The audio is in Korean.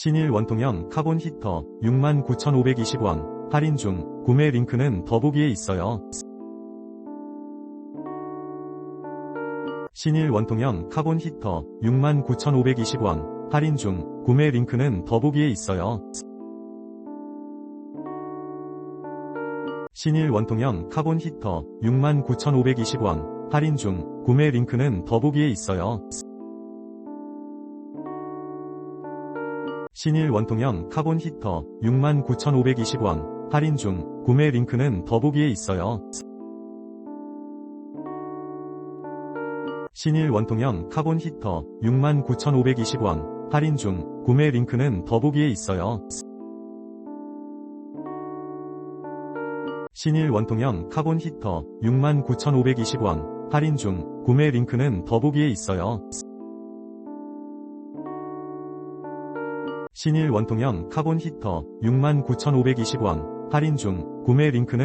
신일 원통형 카본 히터 69,520원 할인 중 구매 링크는 더보기에 있어요. 신일 원통형 카본 히터 69,520원 할인 중 구매 링크는 더보기에 있어요. 신일 원통형 카본 히터 69,520원 할인 중 구매 링크는 더보기에 있어요. 신일 원통형 카본 히터 69,520원 할인 중 구매 링크는 더보기에 있어요. 신일 원통형 카본 히터 69,520원 할인 중 구매 링크는 더보기에 있어요. 신일 원통형 카본 히터 69,520원 할인 중 구매 링크는 더보기에 있어요. 신일 원통형 카본 히터 69,520원. 할인 중. 구매 링크는